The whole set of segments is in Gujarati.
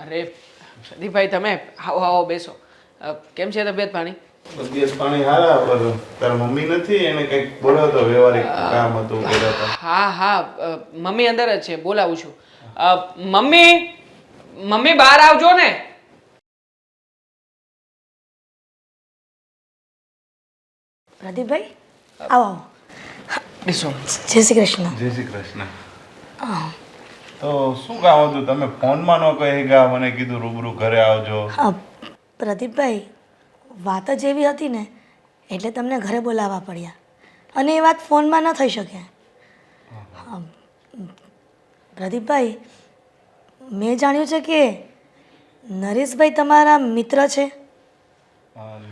અરે પ્રદીપભાઈ તમે આવો આવો બેસો. કેમ છે તબિયત પાણી? તબિયત પાણી હારા પર તારા મમ્મી નથી? એને કંઈક બોલાવતો વ્યવહારિક કામ હતું કર્યા હા હા મમ્મી અંદર જ છે બોલાવું છું. મમ્મી મમ્મી બહાર આવજો ને. પ્રદીપભાઈ આવો. જય શ્રી કૃષ્ણ. જય શ્રી કૃષ્ણ. તો શું કામ હતું? તમે ફોનમાં ન કહી ગયા મને કીધું રૂબરૂ ઘરે આવજો. હા પ્રદીપભાઈ વાત જ એવી હતી ને એટલે તમને ઘરે બોલાવવા પડ્યા. અને એ વાત ફોનમાં ન થઈ શકે. પ્રદીપભાઈ મેં જાણ્યું છે કે નરેશભાઈ તમારા મિત્ર છે?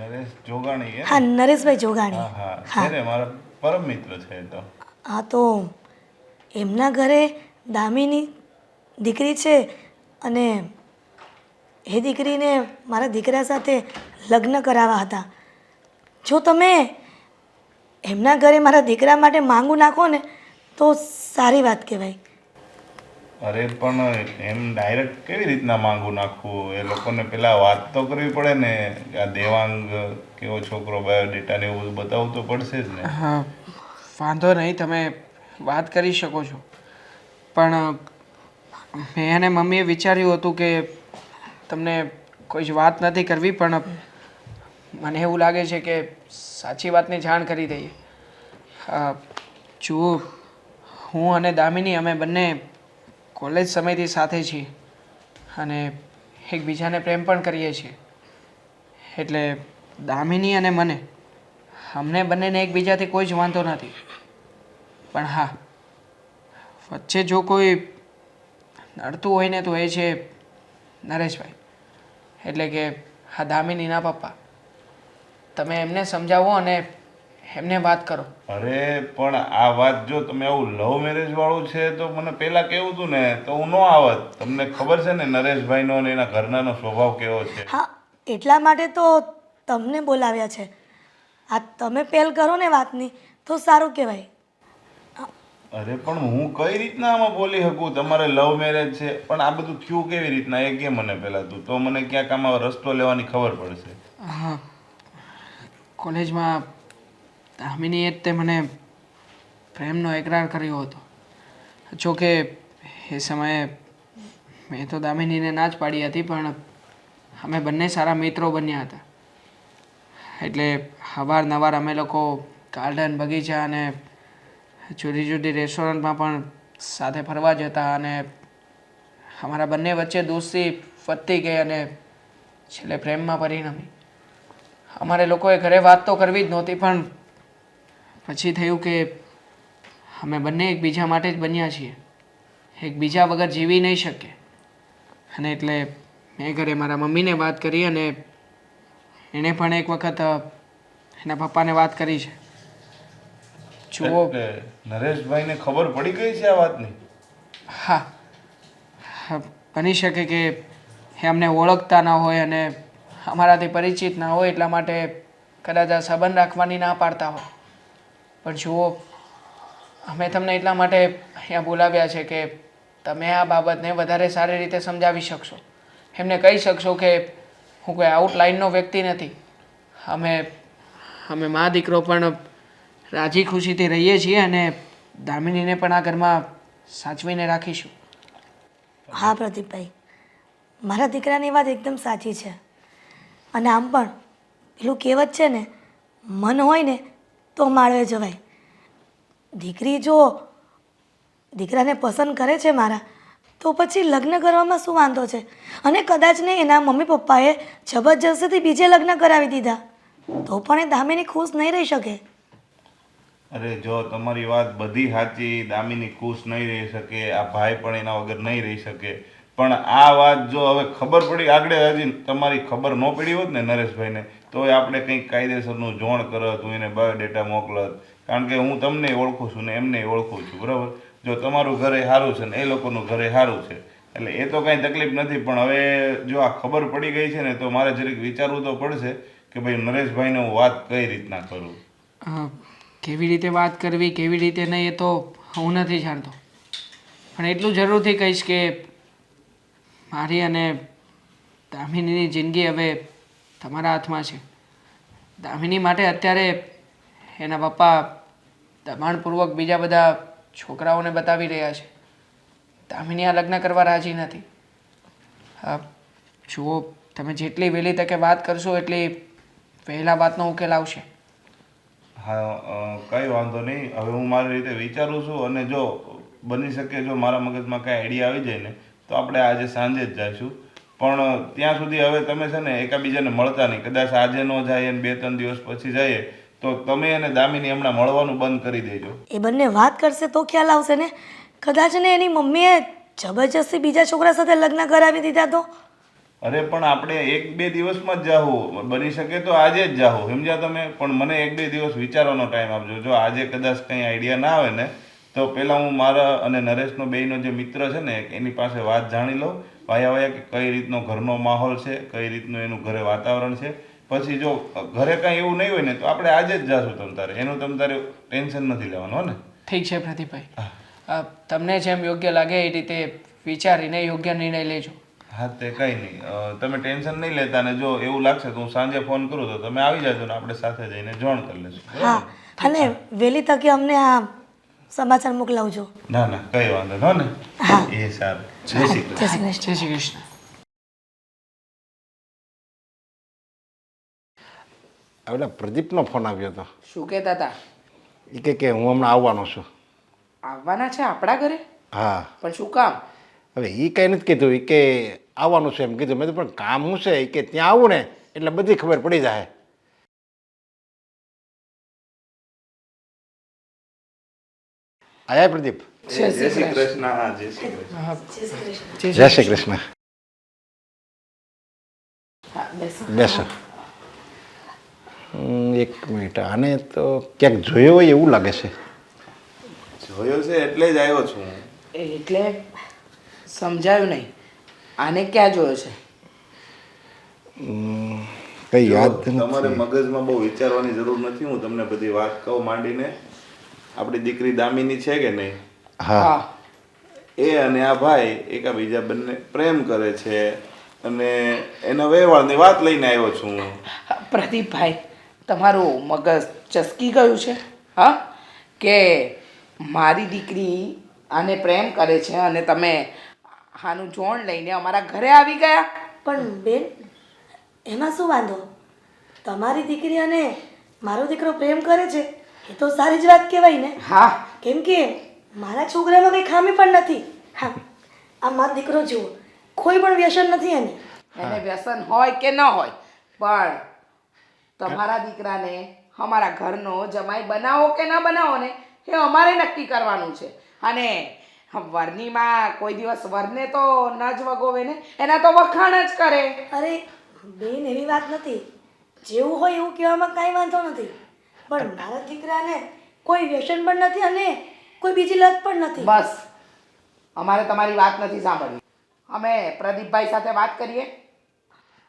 નરેશ જોગાણી હા નરેશભાઈ જોગાણી. હા હા. મારા પરમ મિત્ર છે તો. હા તો એમના ઘરે દામીની દીકરી છે અને એ દીકરીને મારા દીકરા સાથે લગ્ન કરાવવા હતા. જો તમે એમના ઘરે મારા દીકરા માટે માંગુ નાખો ને તો સારી વાત કહેવાય. અરે પણ એમ ડાયરેક્ટ કેવી રીતના માંગુ નાખવું? એ લોકોને પેલા વાત તો કરવી પડે ને આ દેવાંગ કેવો છોકરો બાયોડેટા ને એવું બધું બતાવવું તો પડશે જ ને. હા વાંધો નહીં તમે વાત કરી શકો છો. પણ મેં અને મમ્મીએ વિચાર્યું હતું કે તમને કોઈ જ વાત નથી કરવી, પણ મને એવું લાગે છે કે સાચી વાતની જાણ કરી દઈએ. જુઓ, હું અને દામિની અમે બંને કોલેજ સમયથી સાથે છીએ અને એકબીજાને પ્રેમ પણ કરીએ છીએ. એટલે દામિની અને મને, અમને બંનેને એકબીજાથી કોઈ જ વાંધો નથી. પણ હા, વચ્ચે જો કોઈ નડતું હોય ને તો એ છે નરેશભાઈ. એટલે કે હા દામિનીના પપ્પા. તમે એમને સમજાવો અને એમને વાત કરો. અરે પણ આ વાત જો તમે આવું લવ મેરેજ વાળું છે તો મને પહેલાં કેવું હતું ને? તો હું ન આવત. તમને ખબર છે ને નરેશભાઈનો અને એના ઘરનાનો સ્વભાવ કેવો છે? હા એટલા માટે તો તમને બોલાવ્યા છે. આ તમે પહેલ કરો ને વાતની તો સારું કહેવાય. અરે, પણ હું કઈ રીતના આમાં બોલી શકું? તમારે લવ મેરેજ છે, પણ આ બધું થયું કેવી રીતના? એ કે મને પહેલા તું? તો મને ક્યાંક આમાં રસ્તો લેવાની ખબર પડશે. હા. કોલેજમાં હામીની જ તે મને પ્રેમનો એકરાર કર્યો હતો. જોકે એ સમયે મેં તો દામિનીને ના જ પાડી હતી, પણ અમે બંને સારા મિત્રો બન્યા હતા. એટલે અવારનવાર અમે લોકો ગાર્ડન બગીચા અને જુદી જુદી રેસ્ટોરન્ટમાં પણ સાથે ફરવા જતા અને અમારા બંને વચ્ચે દોસ્તી વધતી ગઈ અને છેલ્લે પ્રેમમાં પરિણમી. અમારે લોકોએ ઘરે વાત તો કરવી જ નહોતી, પણ પછી થયું કે અમે બંને એકબીજા માટે જ બન્યા છીએ. એકબીજા વગર જીવી નહીં શકીએ અને એટલે મેં ઘરે મારા મમ્મીને વાત કરી અને એણે પણ એક વખત એના પપ્પાને વાત કરી છે. જુઓ. કે નરેશભાઈને ખબર પડી ગઈ છે આ વાતની? હા. બની શકે કે અમને ઓળખતા ના હોય અને અમારાથી પરિચિત ના હોય એટલા માટે કદાચ આ સંબંધ રાખવાની ના પાડતા હોય. પણ જુઓ અમે તમને એટલા માટે અહીંયા બોલાવ્યા છે કે તમે આ બાબતને વધારે સારી રીતે સમજાવી શકશો. એમને કહી શકશો કે હું કોઈ આઉટલાઇનનો વ્યક્તિ નથી. અમે અમે મા દીકરો પણ રાજી ખુશીથી રહીએ છીએ અને દામિનીને પણ આ ઘરમાં સાચવીને રાખીશું. હા, પ્રદીપભાઈ. મારા દીકરાની વાત એકદમ સાચી છે. અને આમ પણ, પેલું કહેવત છે ને, મન હોય ને તો માળવે જવાય. દીકરી જો દીકરાને પસંદ કરે છે મારા, તો પછી લગ્ન કરવામાં શું વાંધો છે? અને કદાચ ને એના મમ્મી પપ્પાએ જબરજસ્તીથી બીજે લગ્ન કરાવી દીધા, તો પણ એ દામિની ખુશ નહીં રહી શકે. અરે જો તમારી વાત બધી સાચી, દામિની ખુશ નહીં રહી શકે, આ ભાઈ પણ એના વગર નહીં રહી શકે. પણ આ વાત જો હવે ખબર પડી આગળ હજી તમારી ખબર ન પડી હોત ને નરેશભાઈને તો આપણે કંઈક કાયદેસરનું જોણ કરત હું એને બાયોડેટા મોકલત કારણ કે હું તમને ઓળખું છું ને એમને ઓળખું છું, બરાબર? જો તમારું ઘરે સારું છે ને એ લોકોનું ઘરે સારું છે. એટલે એ તો કાંઈ તકલીફ નથી, પણ હવે જો આ ખબર પડી ગઈ છે ને, તો મારે જરીક વિચારવું તો પડશે કે ભાઈ નરેશભાઈને હું વાત કઈ રીતના કરું? કેવી રીતે વાત કરવી, કેવી રીતે નહીં, એ તો હું નથી જાણતો. પણ એટલું જરૂરથી કહીશ કે મારી અને દામિનીની જિંદગી હવે તમારા હાથમાં છે. દામિની માટે અત્યારે એના પપ્પા દબાણપૂર્વક બીજા બધા છોકરાઓને બતાવી રહ્યા છે. દામિની આ લગ્ન કરવા રાજી નથી. હા, જુઓ, તમે જેટલી વહેલી તકે વાત કરશો, એટલી વહેલા વાતનો ઉકેલ આવશે. હા કંઈ વાંધો નહીં. હવે હું મારી રીતે વિચારું છું અને જો બની શકે, જો મારા મગજમાં કાંઈ આઈડિયા આવી જાય ને, તો આપણે આજે સાંજે જ જઈશું પણ ત્યાં સુધી હવે તમે છે ને એકાબીજાને મળતા નહીં. કદાચ આજે ન જાય અને બે ત્રણ દિવસ પછી જઈએ, તો તમે અને દામિની હમણાં મળવાનું બંધ કરી દેજો. એ બંને વાત કરશે તો ખ્યાલ આવશે ને? કદાચ ને એની મમ્મીએ જબરજસ્તી બીજા છોકરા સાથે લગ્ન કરાવી દીધા તો? અરે પણ આપણે એક બે દિવસમાં જ જાહું. બની શકે તો આજે જ જાહું. સમજ્યા તમે? પણ મને એક બે દિવસ વિચારવાનો ટાઈમ આપજો. જો આજે કદાચ કંઈ આઈડિયા ના આવે ને તો પહેલાં હું મારા અને નરેશનો બેયનો જે મિત્ર છે ને એની પાસે વાત જાણી લઉં. વાયા વાયા કે કઈ રીતનો ઘરનો માહોલ છે કઈ રીતનું એનું ઘરે વાતાવરણ છે. પછી જો ઘરે કાંઈ એવું નહીં હોય ને તો આપણે આજે જ જાશું તમ તારે. એનું તમ તારે ટેન્શન નથી લેવાનું હો ને? ઠીક છે પ્રદીપભાઈ. તમને જેમ યોગ્ય લાગે એ રીતે વિચારીને યોગ્ય નિર્ણય લેજો. હા તે કંઈ નહીં. તમે ટેન્શન નહીં લેતા ને જો એવું લાગશે તો હું સાંજે ફોન કરું તો તમે આવી જાજો ને આપણે સાથે જઈને જોણ કરી લેશું. હા અને વહેલી તકે અમને આ સમાચાર મોકલાવજો. ના ના કઈ વાંધો ન ને. એ સારું. જય શ્રી કૃષ્ણ. જય શ્રી કૃષ્ણ. એટલે પ્રદીપનો ફોન આવ્યો હતો શું કહેતા હતા? એ કે કે હું હમણાં આવવાનો છું. આવવાના છે આપણા ઘરે? હા. પણ શું કામ? હવે એ કંઈ નથી કીધું. એ કે આવવાનું છે એમ કીધું. મેં પણ કામ શું છે? કે ત્યાં આવું ને. એટલે બધી ખબર પડી જાય આયા પ્રદીપ. જય શ્રી કૃષ્ણ. જય શ્રી કૃષ્ણ. જય શ્રી કૃષ્ણ. હા બેસો. એક મિનિટ. આને તો ક્યાંક જોયો હોય એવું લાગે છે. જોયો છે એટલે જ આવ્યો છું એટલે સમજાયું નહીં. આને ક્યાં જોયો છે? કઈ યાદ તમારે મગજમાં બહુ વિચારવાની જરૂર નથી. હું તમને બધી વાત કહું માંડીને. આપણી દીકરી દામિની છે કે નહીં? હા. એ અને આ ભાઈ એકાબીજા બંને પ્રેમ કરે છે અને એના વ્યવહારની વાત લઈને આવ્યો છું હું. પ્રદીપભાઈ તમારું મગજ ચસકી ગયું છે હા? કે મારી દીકરી આને પ્રેમ કરે છે અને તમે આનું જોણ લઈને અમારા ઘરે આવી ગયા. પણ બેન એમાં શું વાંધો? તમારી દીકરી અને મારો દીકરો પ્રેમ કરે છે એ તો સારી જ વાત કહેવાય ને. હા. કેમ કે મારા છોકરામાં કંઈ ખામી પણ નથી. હા આ મારો દીકરો જુઓ કોઈ પણ વ્યસન નથી એને. એને વ્યસન હોય કે ન હોય પણ તમારા દીકરાને અમારા ઘરનો જમાઈ બનાવો કે ન બનાવો ને એ અમારે નક્કી કરવાનું છે. અને વરનીમાં કોઈ દિવસ વરને તો ન જ વગોવે ને એના તો વખાણ જ કરે. અરે બેન એવી વાત નથી. જેવું હોય એવું કહેવામાં કાંઈ વાંધો નથી. પણ મારા દીકરાને કોઈ વ્યસન પણ નથી અને કોઈ બીજી લત પણ નથી. બસ. અમારે તમારી વાત નથી સાંભળવી. અમે પ્રદીપભાઈ સાથે વાત કરીએ.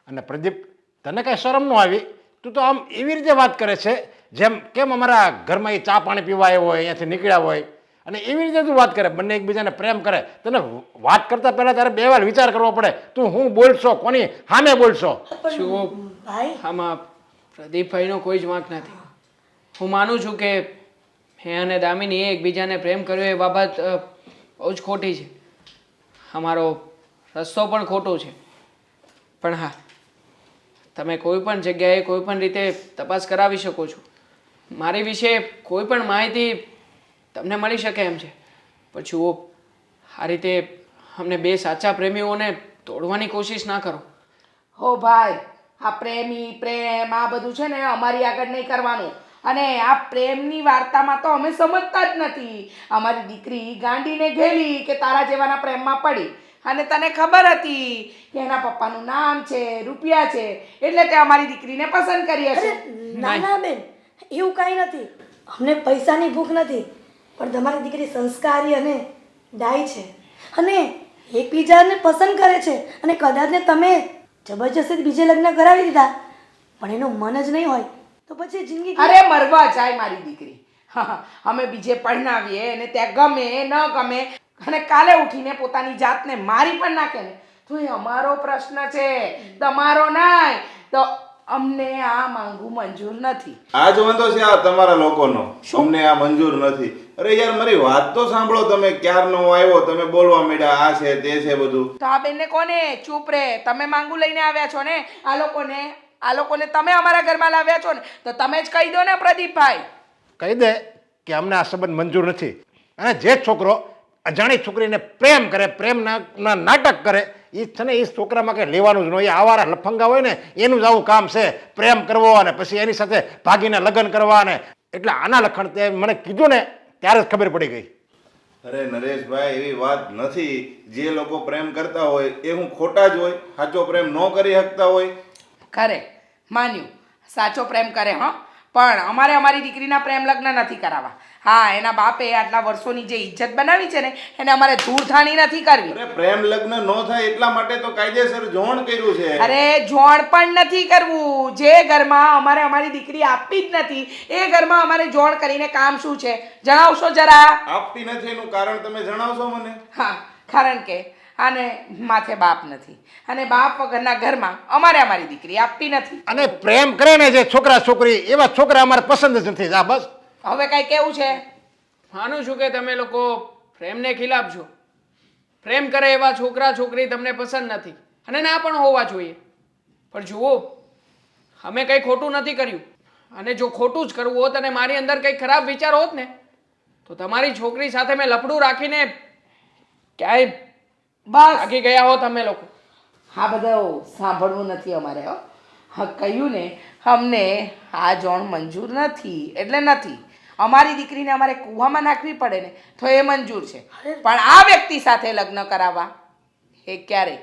અને પ્રદીપ તને કાંઈ શરમ ન આવી? તું તો આમ એવી રીતે વાત કરે છે જેમ કેમ અમારા ઘરમાં એ ચા પાણી પીવા આવ્યો હોય અહીંયાથી નીકળ્યા હોય? અને એવી રીતે તું વાત કરે બંને એકબીજાને પ્રેમ કરે. તને વાત કરતાં પહેલાં તારે બે વાર વિચાર કરવો પડે તું હું બોલશો કોની સામે બોલશો? જુઓ ભાઈ? આમાં પ્રદીપભાઈનો કોઈ જ વાંક નથી. હું માનું છું કે હે અને દામિનીએ એકબીજાને પ્રેમ કર્યો એ બાબત બહુ જ ખોટી છે. અમારો રસ્તો પણ ખોટો છે. પણ હા તમે કોઈ પણ જગ્યાએ કોઈ પણ રીતે તપાસ કરાવી શકો છો. મારી વિશે કોઈ પણ માહિતી તમને મળી શકે એમ છે. પણ જુઓ આ રીતે અમને બે સાચા પ્રેમીઓને તોડવાની કોશિશ ના કરો. હો ભાઈ આ પ્રેમી પ્રેમ આ બધું છે ને અમારી આગળ નહીં કરવાનું. અને આ પ્રેમની વાર્તામાં તો અમે સમજતા જ નથી. અમારી દીકરી ગાંડીને ઘેલી કે તારા જેવાના પ્રેમમાં પડી. અને તને ખબર હતી કે એના પપ્પાનું નામ છે રૂપિયા છે એટલે તે અમારી દીકરીને પસંદ કરી હશે. ના ના બેન એવું કાંઈ નથી. અમને પૈસાની ભૂખ નથી. પણ તમારી દીકરી સંસ્કારી અને ડાય છે. અને એકબીજાને પસંદ કરે છે. અને કદાચ ને તમે જબરજસ્તી બીજે લગ્ન કરાવી દીધા, પણ એનું મન જ નહીં હોય, તો પછી જિંદગી અરે, મરવા જાય મારી દીકરી. અમે બીજે પરણાવીએ અને ત્યાં ગમે, ન ગમે, અને કાલે ઉઠીને પોતાની જાતને મારી પણ નાખે ને. તો એ અમારો પ્રશ્ન છે. તમારો નહીં. તો અમને આ માંગવું મંજૂર નથી. આ જ વાંધો છે આ તમારા લોકોનો. અમને આ મંજૂર નથી. અરે યાર મારી વાત તો સાંભળો તમે ક્યારનો આવ્યો તમે બોલવા માંડ્યા આ છે તે છે બધું. તો આ બેનને કોને? ચૂપ રે. તમે માંગુ લઈને આવ્યા છો ને? આ લોકોને આ લોકોને તમે અમારા ઘરમાં લાવ્યા છો ને? તો તમે જ કહી દો ને પ્રદીપભાઈ. કહી દે કે અમને આ સંબંધ મંજૂર નથી. અને જે છોકરો અજાણી છોકરીને પ્રેમ કરે પ્રેમના ના નાટક કરે એ છે ને એ છોકરામાં કંઈ લેવાનું જ નહીં એ આવારા લફંગા હોય ને એનું જ આવું કામ છે પ્રેમ કરવો અને પછી એની સાથે ભાગીને લગ્ન કરવા અને એટલે આના લખણ તે મને કીધું ને ત્યારે જ ખબર પડી ગઈ. અરે નરેશભાઈ એવી વાત નથી. જે લોકો પ્રેમ કરતા હોય એ હું ખોટા જ હોય. સાચો પ્રેમ ન કરી શકતા હોય. ખરે માન્યું. સાચો પ્રેમ કરે હં. પણ અમારે અમારી દીકરીના પ્રેમ લગ્ન નથી કરાવવા. હા એના બાપે આટલા વર્ષોની જે ઇજ્જત બનાવી છે ને એને અમારે ધૂળધાણી નથી કરવી. અરે પ્રેમ લગ્ન ન થાય એટલા માટે તો કાયદેસર જોણ કર્યું છે. અરે જોણ પણ નથી કરવું. જે ઘરમાં અમારે અમારી દીકરી આપવી જ નથી એ ઘરમાં અમારે જોણ કરીને કામ શું છે? જણાવશો જરા? આપતી નથી એનું કારણ તમે જણાવશો મને. હા કારણ કે અને માથે બાપ નથી. અને બાપ વગરના ઘરમાં અમારે અમારી દીકરી આપતી નથી. અને પ્રેમ કરે ને જે છોકરા છોકરી એવા છોકરા અમારે પસંદ જ નથી. આ બસ. હવે કઈ કેવું છે? માનું છું કે તમે લોકો પ્રેમને ખિલાફ છો. પ્રેમ કરે એવા છોકરા છોકરી તમને પસંદ નથી. અને ના પણ હોવા જોઈએ. પણ જુઓ અમે કંઈ ખોટું નથી કર્યું. અને જો ખોટું જ કરવું હોત અને મારી અંદર કંઈ ખરાબ વિચાર હોત ને તો તમારી છોકરી સાથે મેં લપડું રાખીને ક્યાંય બસ. આગી ગયા હોત અમે લોકો. હા બધા સાંભળવું નથી અમારે હો. હા કહ્યું ને અમને આ જોણ મંજૂર નથી એટલે નથી. અમારી દીકરીને અમારે કૂવામાં નાખવી પડે ને તો એ મંજૂર છે. પણ આ વ્યક્તિ સાથે લગ્ન કરાવવા એ ક્યારે?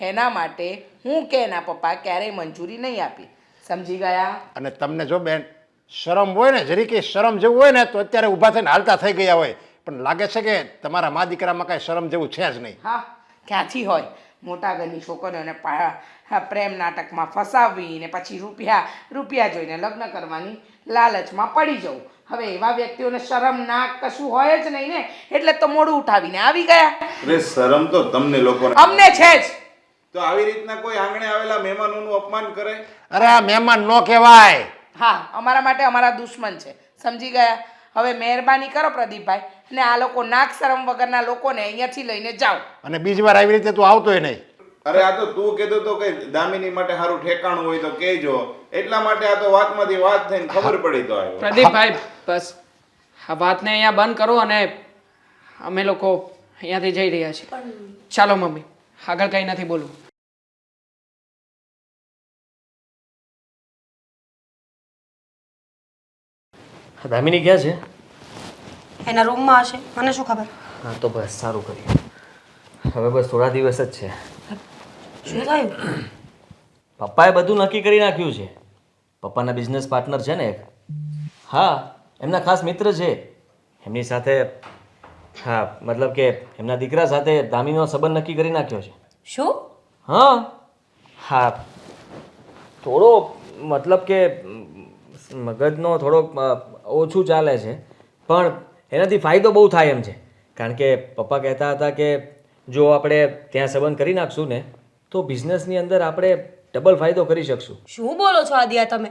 એના માટે હું કે એના પપ્પા ક્યારેય મંજૂરી નહીં આપી. સમજી ગયા? અને તમને જો બેન શરમ હોય ને જરી કે શરમ જેવું હોય ને તો અત્યારે ઊભા થઈને હાલતા થઈ ગયા હોય. પણ લાગે છે કે તમારા મા દીકરામાં કાંઈ શરમ જેવું છે જ નહીં. હા ક્યાંથી હોય? મોટા ઘરની છોકરીઓને પ્રેમ નાટકમાં ફસાવી ને પછી રૂપિયા રૂપિયા જોઈને લગ્ન કરવાની લાલચમાં પડી જવું. હવે એવા વ્યક્તિઓને શરમ નાક કશું હોય જ નહીં ને એટલે તો મોડું ઉઠાવીને આવી ગયા. અરે શરમ તો તમને લોકોને. અમને છે જ. તો આવી રીતના કોઈ આંગણે આવેલા મહેમાનોનું અપમાન કરે? અરે આ મહેમાન નો કહેવાય. હા અમારા માટે અમારા દુશ્મન છે. સમજી ગયા? હવે મહેરબાની કરો પ્રદીપભાઈ અને આ લોકો નાક શરમ વગરના લોકોને અહીંયાથી લઈને જાઓ. અને બીજી વાર આવી રીતે તું આવતોય નહીં. અરે આ તો તું કીધું તો કે દામિની માટે સારું ઠેકાણું હોય તો કહેજો. એટલા માટે આ તો વાતમાંથી વાત થઈને ખબર પડી તો આવ્યો. પ્રદીપભાઈ બસ. આ વાતને અહીંયા બંધ કરો અને અમે લોકો અહીંયાથી જઈ રહ્યા છીએ. ચાલો મમ્મી આગળ કંઈ નથી બોલવું. દામિની ક્યાં છે? એના રૂમમાં હશે. મને શું ખબર? હા તો બસ સારું કર્યું હવે બસ થોડા દિવસ જ છે. શું થયું? પપ્પાએ બધું નક્કી કરી નાખ્યું છે. પપ્પાના બિઝનેસ પાર્ટનર છે ને એક. હા એમના ખાસ મિત્ર છે. એમની સાથે હા મતલબ કે એમના દીકરા સાથે દામીનો સંબંધ નક્કી કરી નાખ્યો છે. શું? હા હા. થોડો મતલબ કે મગજનો થોડોક ઓછું ચાલે છે. પણ એનાથી ફાયદો બહુ થાય એમ છે. કારણ કે પપ્પા કહેતા હતા કે જો આપણે ત્યાં સંબંધ કરી નાખશું ને તો બિઝનેસની અંદર આપણે ડબલ ફાયદો કરી શકશું. શું બોલો છો આદિયા તમે?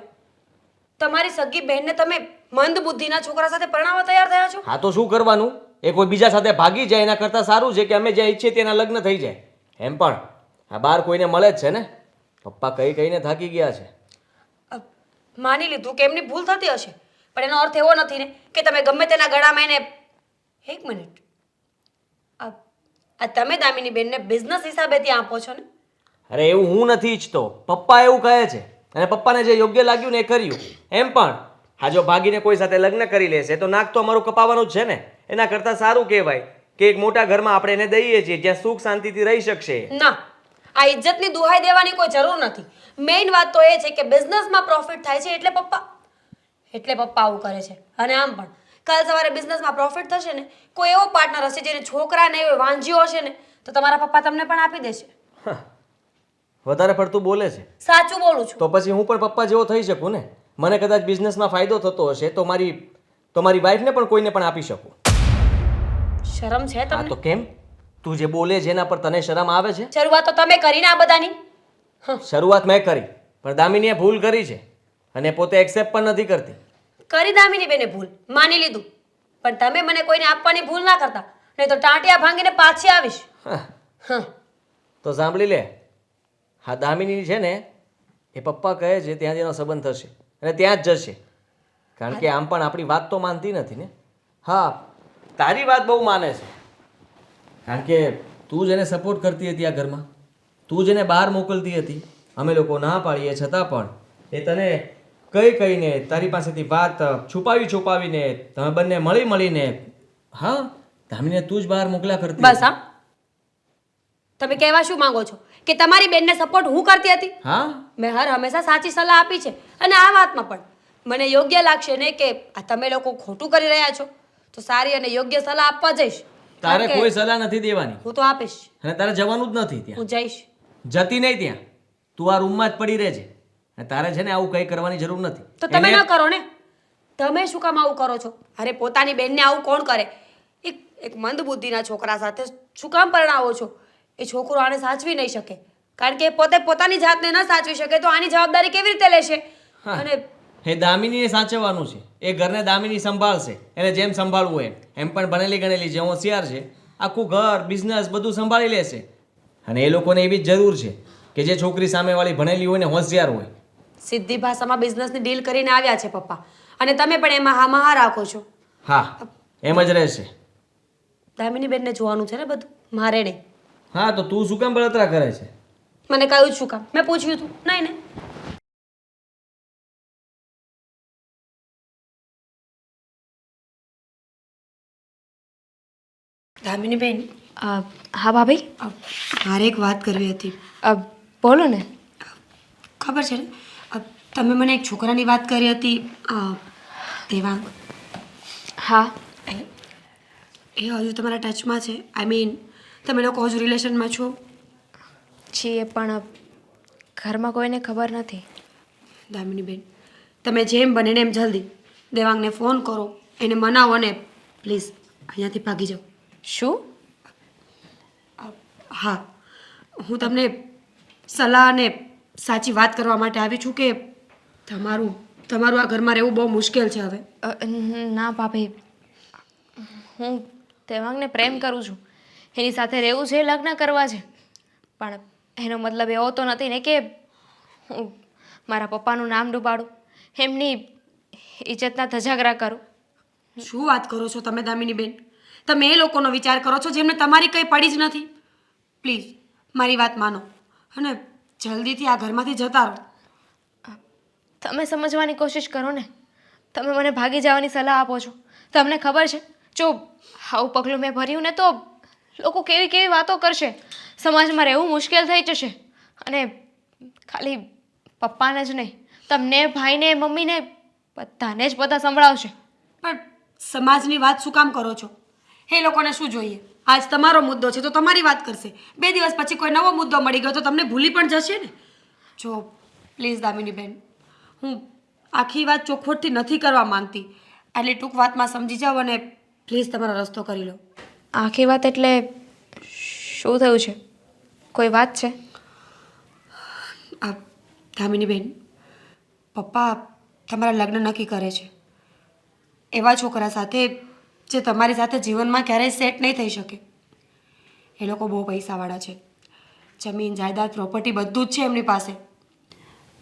તમારી સગી બહેનને તમે મંદ બુદ્ધિના છોકરા સાથે પરણાવવા તૈયાર થયા છો? હા તો શું કરવાનું? એ કોઈ બીજા સાથે ભાગી જાય એના કરતાં સારું છે કે અમે જ્યાં ઈચ્છીએ તેના લગ્ન થઈ જાય. એમ પણ આ બાર કોઈને મળે જ છે ને? પપ્પા કઈ કહીને થાકી ગયા છે. માની લીધું કે એમની ભૂલ થતી હશે. પણ એનો અર્થ એવો નથી ને કે તમે ગમે તેના ગળામાં એને એક મિનિટ. આ આ તમે દામિની બેનને બિઝનેસ હિસાબે ત્યાં આપો છો ને? અરે એવું હું નથી ઈચ્છતો. પપ્પા એવું કહે છે. અને પપ્પાને જે યોગ્ય લાગ્યું ને એ કર્યું. એમ પણ હા જો ભાગીને કોઈ સાથે લગ્ન કરી લેશે તો નાક તો અમારું કપાવાનું જ છે ને. એના કરતાં સારું કહેવાય કે એક મોટા ઘરમાં આપણે એને દઈએ છીએ જ્યાં સુખ શાંતિથી રહી શકશે. ના આ ઇજ્જતની દુહાઈ દેવાની કોઈ જરૂર નથી. મેઇન વાત તો એ છે કે બિઝનેસમાં પ્રોફિટ થાય છે એટલે પપ્પા એટલે પપ્પા આવું કરે છે. અને આમ પણ કાલ સવારે બિઝનેસમાં પ્રોફિટ થશે ને કોઈ એવો પાર્ટનર હશે જેને છોકરાને વાંજીઓ હશે ને તો તમારા પપ્પા તમને પણ આપી દેશે. વધારે પડતું બોલે છે. સાચું બોલું છું. તો પછી હું પણ પપ્પા જેવો થઈ શકું ને? મને કદાચ બિઝનેસમાં ફાયદો થતો હશે તો મારી તો મારી વાઈફને પણ કોઈને પણ આપી શકું. શરમ છે હા તમને તો કેમ? તું જે બોલે છે એના પર તને શરમ આવે છે? શરૂઆત તો તમે કરીને આ બધાની. શરૂઆત મેં કરી પણ દામિનીએ ભૂલ કરી છે અને પોતે એક્સેપ્ટ પણ નથી કરતી. કરી દામિની બેને ભૂલ માની લીધું. પણ તમે મને કોઈને આપવાની ભૂલ ના કરતા નહીં તો ટાંટિયા ભાંગીને પાછી આવીશ. હા, તો સાંભળી લે હા દામિની છે ને એ પપ્પા કહે છે ત્યાં જ એનો સંબંધ થશે. અને ત્યાં જ જશે. કારણ કે આમ પણ આપણી વાત તો માનતી નથી ને. હા તારી વાત બહુ માને છે. કારણ કે તું જ એને સપોર્ટ કરતી હતી આ ઘરમાં. તું જ એને બહાર મોકલતી હતી. અમે લોકો ના પાડીએ છતાં પણ એ તને કઈ કહીને તારી પાસેથી વાત છુપાવી છુપાવીને તમે બંને મળી મળીને હા ધામીને તું જ બહાર મોકલ્યા કરતી બસ હા. તમે કહેવા શું માંગો છો? કે તમારી બેનને સપોર્ટ હું કરતી હતી? હા? મેં હર હંમેશા સાચી સલાહ આપી છે. અને આ વાતમાં પણ મને યોગ્ય લાગશે ને કે આ તમે લોકો ખોટું કરી રહ્યા છો. તો સારી અને યોગ્ય સલાહ આપવા જઈશ. તારે કોઈ સલાહ નથી દેવાની. હું તો આપીશ. અને તારે જવાનું જ નથી ત્યાં. હું જઈશ. જતી નહીં ત્યાં. તું આ રૂમમાં જ પડી રહેજે. અને તારે છે ને આવું કંઈ કરવાની જરૂર નથી. તો તમે ન કરો ને. તમે શું કામ આવું કરો છો? અરે પોતાની બેનને આવું કોણ કરે? એક એક મંદ બુદ્ધિના છોકરા સાથે શું કામ પરણાવો છો? એ છોકરો આને સાચવી નહીં શકે. કારણ કે પોતે પોતાની જાતને ન સાચવી શકે તો આની જવાબદારી કેવી રીતે લેશે? અને એ દામિનીને સાચવવાનું છે. એ ઘરને દામિની સંભાળશે. એને જેમ સંભાળવું એમ. એમ પણ ભણેલી ગણેલી જે હોશિયાર છે આખું ઘર બિઝનેસ બધું સંભાળી લેશે. અને એ લોકોને એવી જ જરૂર છે કે જે છોકરી સામેવાળી ભણેલી હોય ને હોશિયાર હોય. સીધી ભાષામાં બિઝનેસની ડીલ કરીને આવ્યા છે પપ્પા. અને તમે પણ એમાં હા રાખો છો. હા એમ જ રહેશે. દામિની બેનને જોવાનું છે ને બધું? મારે નહીં હા તો તું શું કામ બળતરા કરે છે? મને કહ્યું શું કામ? મેં પૂછ્યું હતું નહીં ને. દામિની બેન હા ભાભી? મારે એક વાત કરવી હતી. બોલો ને. ખબર છે ને? તમે મને એક છોકરાની વાત કરી હતી દેવાંગ. હા. એ એ હજુ તમારા ટચમાં છે. આઈ મીન તમે લોકો હજુ રિલેશનમાં છો? છીએ પણ ઘરમાં કોઈને ખબર નથી. દામિની બેન તમે જેમ બને એમ જલ્દી દેવાંગને ફોન કરો એને મનાવો અને પ્લીઝ અહીંયાથી ભાગી જાઓ. શું? હા હું તમને સલાહ અને સાચી વાત કરવા માટે આવી છું કે તમારું તમારું આ ઘરમાં રહેવું બહુ મુશ્કેલ છે હવે. ના ભાભી. હું દેવાંગને પ્રેમ કરું છું. એની સાથે રહેવું છે લગ્ન કરવા છે. પણ એનો મતલબ એવો તો નથી ને કે હું મારા પપ્પાનું નામ ડૂબાડું એમની ઇજ્જતના ધજાગરા કરું. શું વાત કરો છો તમે દામિની બેન તમે એ લોકોનો વિચાર કરો છો જેમને તમારી કંઈ પડી જ નથી? પ્લીઝ મારી વાત માનો અને જલ્દીથી આ ઘરમાંથી જતા રહો. તમે સમજવાની કોશિશ કરો ને. તમે મને ભાગી જવાની સલાહ આપો છો. તમને ખબર છે જો આવું પગલું મેં ભર્યું ને તો લોકો કેવી કેવી વાતો કરશે? સમાજમાં રહેવું મુશ્કેલ થઈ જશે. અને ખાલી પપ્પાને જ નહીં, તમને, ભાઈને, મમ્મીને બધાને જ બધા સંભળાવશે. પણ સમાજની વાત શું કામ કરો છો? એ લોકોને શું જોઈએ? આજ તમારો મુદ્દો છે તો તમારી વાત કરશે. બે દિવસ પછી કોઈ નવો મુદ્દો મળી ગયો તો તમને ભૂલી પણ જશે ને? જો, પ્લીઝ દામિની બેન હું આખી વાત ચોખવટથી નથી કરવા માંગતી. એટલે ટૂંક વાતમાં સમજી જાઓ અને પ્લીઝ તમારો રસ્તો કરી લો. આખી વાત એટલે શું થયું છે? કોઈ વાત છે? આ દામિની બેન પપ્પા તમારા લગ્ન નક્કી કરે છે. એવા છોકરા સાથે જે તમારી સાથે જીવનમાં ક્યારેય સેટ નહીં થઈ શકે. એ લોકો બહુ પૈસાવાળા છે. જમીન, જાયદાદ પ્રોપર્ટી બધું જ છે એમની પાસે.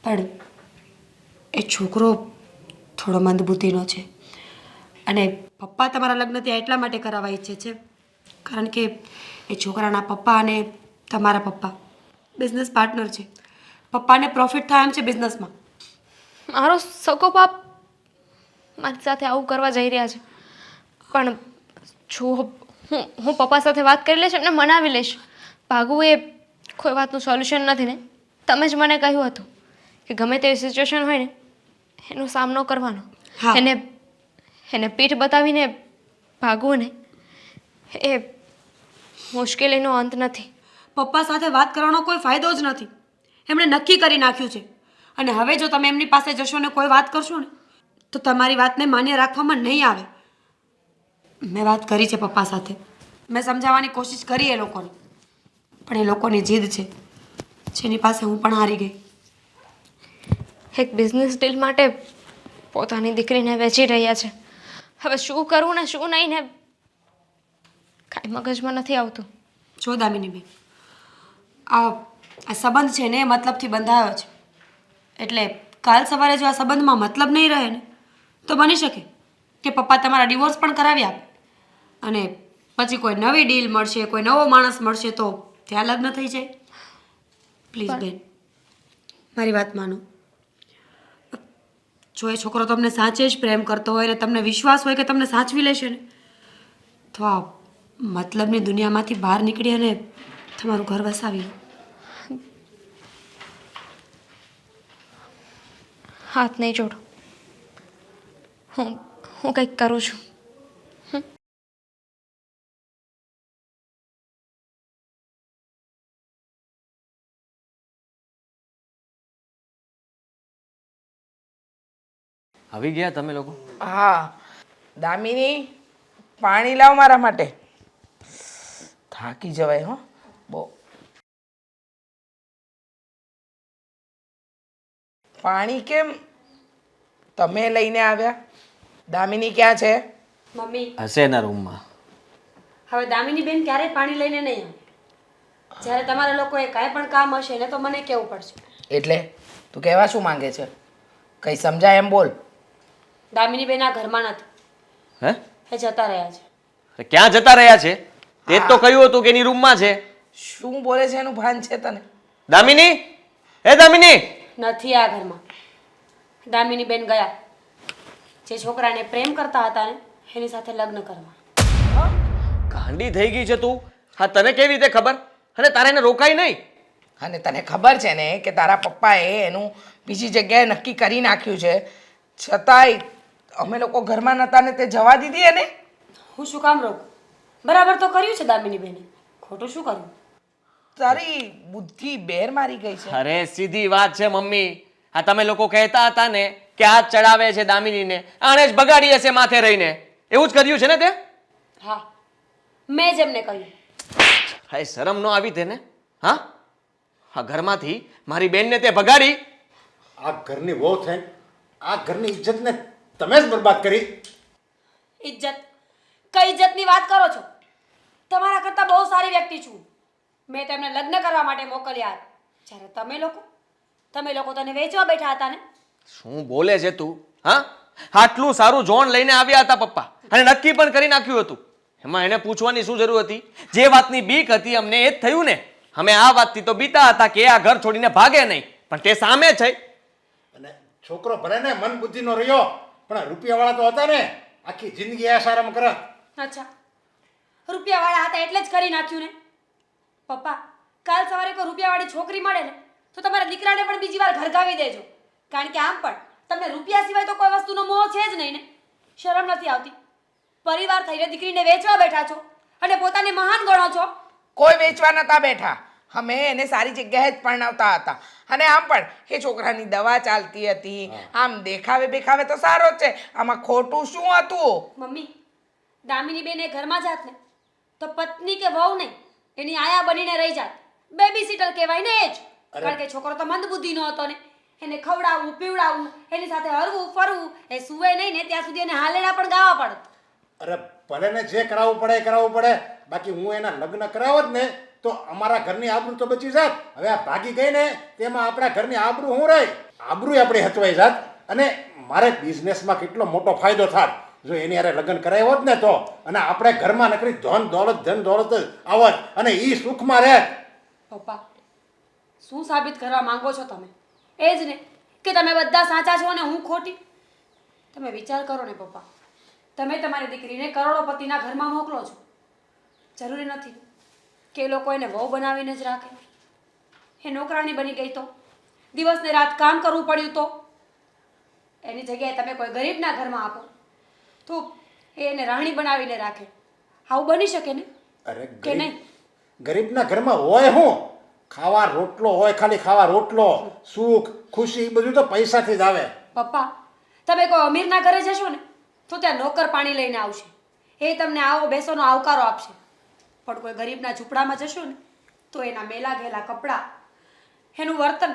પણ એ છોકરો થોડો મંદબુદ્ધિનો છે. અને પપ્પા તમારા લગ્ન ત્યાં એટલા માટે કરાવવા ઈચ્છે છે કારણ કે એ છોકરાના પપ્પા અને તમારા પપ્પા. બિઝનેસ પાર્ટનર છે. પપ્પાને પ્રોફિટ થાય એમ છે બિઝનેસમાં મારો સગો બાપ મારી સાથે આવું કરવા જઈ રહ્યા છે. પણ જો હું હું પપ્પા સાથે વાત કરી લઈશ એમને મનાવી લઈશ. ભાગવું એ કોઈ વાતનું સોલ્યુશન નથી ને. તમે જ મને કહ્યું હતું કે ગમે તેવી સિચ્યુએશન હોય ને એનો સામનો કરવાનો. એને એને પીઠ બતાવીને ભાગવું ને એ મુશ્કેલીનો અંત નથી. પપ્પા સાથે વાત કરવાનો કોઈ ફાયદો જ નથી. એમણે નક્કી કરી નાખ્યું છે. અને હવે જો તમે એમની પાસે જશો ને કોઈ વાત કરશો ને તો તમારી વાતને માન્ય રાખવામાં નહીં આવે. મેં વાત કરી છે પપ્પા સાથે. મેં સમજાવવાની કોશિશ કરી એ લોકોને. પણ એ લોકોની જીદ છે. જેની પાસે હું પણ હારી ગઈ. એક બિઝનેસ ડીલ માટે પોતાની દીકરીને વેચી રહ્યા છે. હવે શું કરવું ને શું નહીં ને કાંઈ મગજમાં નથી આવતું. જો દામિનીબેન આ આ સંબંધ છે ને એ મતલબથી બંધાયો છે. એટલે કાલ સવારે જો આ સંબંધમાં મતલબ નહીં રહે ને તો બની શકે કે પપ્પા તમારા ડિવોર્સ પણ કરાવી આપે. અને પછી કોઈ નવી ડીલ મળશે કોઈ નવો માણસ મળશે તો ત્યાં લગ્ન થઈ જાય. પ્લીઝ બેન મારી વાત માનો. જો એ છોકરો તમને સાચે જ પ્રેમ કરતો હોય ને તમને વિશ્વાસ હોય કે તમને સાચવી લેશે ને તો આ મતલબની દુનિયામાંથી બહાર નીકળી અને તમારું ઘર વસાવી. હાથ નહીં જોડો. હું હું કંઈક કરું છું. આવી ગયા તમે લોકો? હા. દામિની પાણી લાવ મારા માટે. થાકી જવાય હો. બહુ. પાણી કેમ તમે લઈને આવ્યા? દામિની ક્યાં છે? મમ્મી. હશે એના રૂમમાં. હવે દામિની બેન ક્યારેય પાણી લઈને નહીં આવે. જ્યારે તમારા લોકોએ કાંઈ પણ કામ હશે ને તો મને કહેવું પડશે. એટલે તું કહેવા શું માંગે છે? કંઈ સમજાય એમ બોલ. દામિની બેન આ ઘરમાં નથી. હે? એ જતા રહ્યા છે. ક્યાં જતા રહ્યા છે? તે જ તો કહ્યું હતું કે એની રૂમમાં છે. શું બોલે છે એનું ભાન છે તને? દામિની? હે દામિની? નથી આ ઘરમાં. દામિની બેન ગયા. જે છોકરાને પ્રેમ કરતા હતા ને એની સાથે લગ્ન કરવા. ગાંડી થઈ ગઈ છે તું. હા તને કેવી રીતે ખબર? અને તારે એને રોકાય નહીં. અને તને ખબર છે ને કે તારા પપ્પાએ એનું બીજી જગ્યાએ નક્કી કરી નાખ્યું છે. છતાંય અમે લોકો ઘરમાં નહોતા ને તે જવા દીધી એને? હું શું કામ રોકું? બરાબર તો કર્યું છે દામિની બેને. ખોટું શું કર્યું? તારી બુદ્ધિ બેર મારી ગઈ છે. અરે સીધી વાત છે મમ્મી. આ તમે લોકો કહેતા હતા ને કે આ ચડાવે છે દામિનીને. આણે જ બગાડી હશે માથે રહીને. એવું જ કર્યું છે ને તે? હા. મેં જ એમને કહ્યું. હા શરમ ન આવી તેને. હા? આ ઘરમાંથી મારી બેનને તે બગાડી આ ઘરની વહુ થઈ આ ઘરની ઇજ્જતને તમે જ બરબાદ કરી. ઇજ્જત? કઈ ઇજ્જતની વાત કરો છો? તમારા કરતાં બહુ સારી વ્યક્તિ છું. મેં તેમને લગ્ન કરવા માટે મોકલ્યા જ્યારે તમે લોકો તમે લોકો તને વેચવા બેઠા હતા ને? શું બોલે છે તું? હા? આટલું સારું જોન લઈને આવ્યા હતા પપ્પા. અને નક્કી પણ કરી નાખ્યું હતું. એમાં એને પૂછવાની શું જરૂર હતી? જે વાતની બીક હતી અમને એ જ થયું ને. અમે આ વાતથી તો બીતા હતા કે આ ઘર છોડીને ભાગે નહીં. પણ તે સામે છે. અને છોકરો ભલે ને મન બુદ્ધિનો રહ્યો પણ રૂપિયાવાળા તો હતા ને. આખી જિંદગી આ સારામાં કરત અચ્છા. રૂપિયાવાળા હતા એટલે જ કરી નાખ્યું ને? પપ્પા કાલ સવારે કોઈ રૂપિયાવાળી છોકરી મળે ને તો તમારા દીકરાને પણ બીજી વાર ઘરગાવી દેજો. કારણ કે આમ પણ તમને રૂપિયા સિવાય તો કોઈ વસ્તુનો મોહ છે જ નહીં ને. શરમ નથી આવતી. પરિવાર થઈને દીકરીને વેચવા બેઠા છો અને પોતાને મહાન ગણો છો. કોઈ વેચવા નતા બેઠા. અમે એને સારી જગ્યાએ જ પરણાવતા હતા. અને આમ પણ એ છોકરાની દવા ચાલતી હતી. આમ દેખાવે બેખાવે તો સારો જ છે. આમાં ખોટું શું હતું? મમ્મી દામિની બેન એ ઘરમાં જાત ને. તો પત્ની કે વહુ નહીં એની આયા બનીને રહી જાત. બેબી સીટર કહેવાય ને એ જ. કારણ કે છોકરો તો મંદ બુદ્ધિનો હતો ને. એને ખવડાવવું પીવડાવવું એની સાથે હરવું ફરવું એ સુવે નહીં ને ત્યાં સુધી એને હાલેડા પણ ગાવા પડે. અરે ભલે ને જે કરાવવું પડે એ કરાવવું પડે. બાકી હું એના લગ્ન કરાવત ને તો અમારા ઘરની આબરૂ તો બચી જાત. હવે આ ભાગી ગઈ ને તેમાં આપણા ઘરની આબરૂ હું રહી? આબરૂ આપણી હચવાઈ જાત. અને મારે બિઝનેસમાં કેટલો મોટો ફાયદો થાત. જો એની હારે લગ્ન કરાવ્યો હોત ને તો, અને આપણે ઘરમાં નકરી ધન દોલત ધન દોલત જ આવત, અને એ સુખમાં રહે પપ્પા, શું સાબિત કરવા માંગો છો તમે? એ જ ને, કે તમે બધા સાચા છો ને હું ખોટી? તમે વિચાર કરો ને પપ્પા, તમે તમારી દીકરીને કરોડોપતિના ઘરમાં મોકલો છો. જરૂરી નથી કે એ લોકો એને વહુ બનાવીને જ રાખે. એ નોકરાણી બની ગઈ તો, દિવસને રાત કામ કરવું પડ્યું તો. એની જગ્યાએ તમે કોઈ ગરીબના ઘરમાં આપો. તો એ એને રાણી બનાવીને રાખે. આવું બની શકે ને? અરે કે નહીં? ગરીબના ઘરમાં હોય હું? ખાવા રોટલો હોય ખાલી ખાવા રોટલો સુખ ખુશી બધું તો પૈસાથી જ આવે. પપ્પા તમે કોઈ અમીરના ઘરે જશો ને તો ત્યાં નોકર પાણી લઈને આવશે. એ તમને આવો બેસોનો આવકારો આપશે. પણ કોઈ ગરીબના ઝૂંપડામાં જશો ને તો એના મેલા ઘેલા કપડાં એનું વર્તન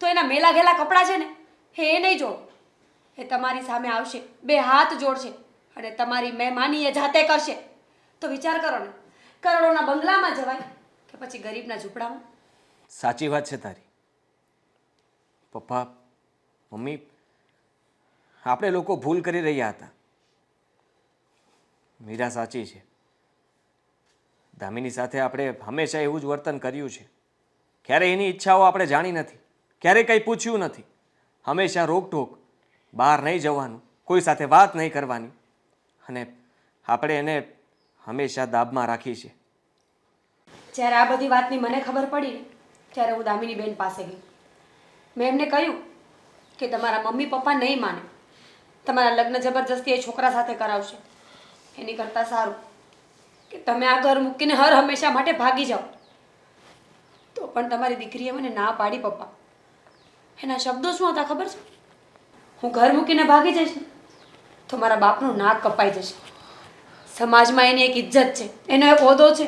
તો એના મેલા ઘેલા કપડાં છે ને એ નહીં જો. એ તમારી સામે આવશે, બે હાથ જોડશે અને તમારી મહેમાની એ જાતે કરશે. તો વિચાર કરો ને, કરોડોના બંગલામાં જવાય કે પછી ગરીબના ઝૂંપડામાં? સાચી વાત છે તારી. પપ્પા, મમ્મી, આપણે લોકો ભૂલ કરી રહ્યા હતા. મીરા સાચી છે. દામિની સાથે આપણે હંમેશા એવું જ વર્તન કર્યું છે. ક્યારે એની ઈચ્છાઓ આપણે જાણી નથી. ક્યારે કંઈ પૂછ્યું નથી. હંમેશા રોકટોક બહાર નહીં જવાનું, કોઈ સાથે વાત નહીં કરવાની. અને આપણે એને હંમેશા દાબમાં રાખી છે જ્યારે આ બધી વાતની મને ખબર પડી ત્યારે હું દામિની બેન પાસે ગઈ. મેં એમને કહ્યું કે તમારા મમ્મી પપ્પા નહીં માને. તમારા લગ્ન જબરજસ્તી એ છોકરા સાથે કરાવશે. એની કરતાં સારું કે તમે આ ઘર મૂકીને હર હંમેશા માટે ભાગી જાઓ. તો પણ તમારી દીકરીએ મને ના પાડી પપ્પા. એના શબ્દો શું હતા ખબર છે? હું ઘર મૂકીને ભાગી જઈશ ને, તો મારા બાપનું નાક કપાઈ જશે. સમાજમાં એની એક ઇજ્જત છે, એનો એક ઓદો છે,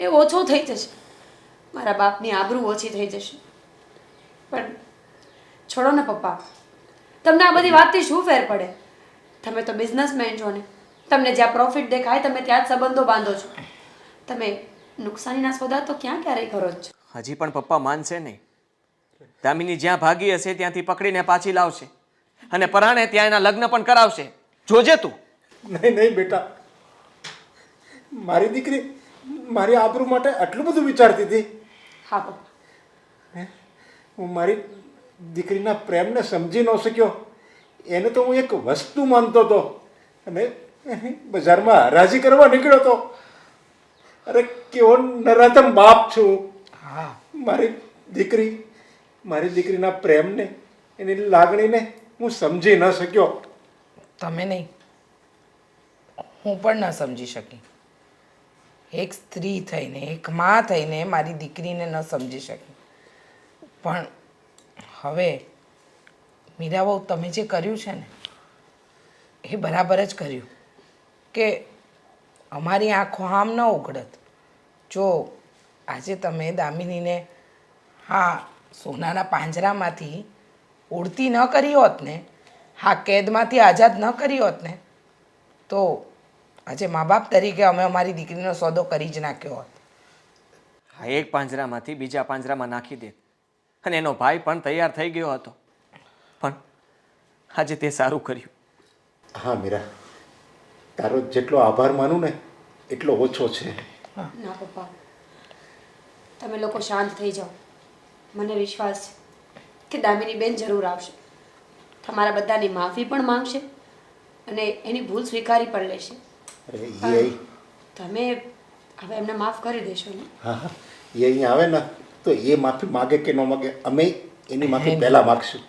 એ ઓછો થઈ જશે. મારા બાપની આબરૂ ઓછી થઈ જશે. પણ છોડો ને પપ્પા, તમને આ બધી વાતથી શું ફેર પડે? તમે તો બિઝનેસમેન છો ને. તમને જ્યાં પ્રોફિટ દેખાય, તમે ત્યાં જ સંબંધો બાંધો છો. તમે નુકસાનીના સોદા તો ક્યાં ક્યારેય કરો છો? હજી પણ પપ્પા માનશે નહીં. દામિની જ્યાં ભાગી હશે, ત્યાંથી પકડીને પાછી લાવશે. અને પરાણે ત્યાં એના લગ્ન પણ કરાવશે. જોજે તું. નહીં નહીં બેટા. મારી દીકરી મારી આબરૂ માટે આટલું બધું વિચારતી હતી. હા પપ્પા. હે? હું મારી દીકરીના પ્રેમને સમજી ન શક્યો. એને તો હું એક વસ્તુ માનતો હતો. અને બજારમાં હરાજી કરવા નીકળ્યો હતો. અરે કેવો નરાધમ બાપ છું. હા. મારી દીકરી મારી દીકરીના પ્રેમને એની લાગણીને હું સમજી ન શક્યો. તમે નહીં. હું પણ ન સમજી શકી. એક સ્ત્રી થઈને, એક મા થઈને મારી દીકરીને ન સમજી શકી. પણ હવે મીરાબહુ, તમે જે કર્યું છે ને, એ બરાબર જ કર્યું. કે અમારી આંખો આમ ન ઉઘડત. જો આજે તમે દામિનીને હા સોનાના પાંજરામાંથી ઉડતી ન કરી હોત ને હા કેદમાંથી આઝાદ ન કરી હોત ને તો આજે મા બાપ તરીકે અમે અમારી દીકરીનો સોદો કરી જ નાખ્યો હોત. હા એક પાંજરામાંથી બીજા પાંજરામાં નાખી દે અને એનો ભાઈ પણ તૈયાર થઈ ગયો હતો. પણ આજે તે સારું કર્યું. હા મીરા. તારો જેટલો આભાર માનું ને એટલો ઓછો છે. ના પપ્પા. તમે લોકો શાંત થઈ જાઓ. મને વિશ્વાસ છે. કે દામિનીબેન જરૂર આવશે. તમારા બધાની માફી પણ માંગશે અને એની ભૂલ સ્વીકારી પણ લેશે. અરે તમે હવે એમને માફ કરી દેશો ને. હા હા. એ અહીંયા આવે ને તો એ માફી માગે કે ન માગે અમે એની માફી પહેલાં માગશું.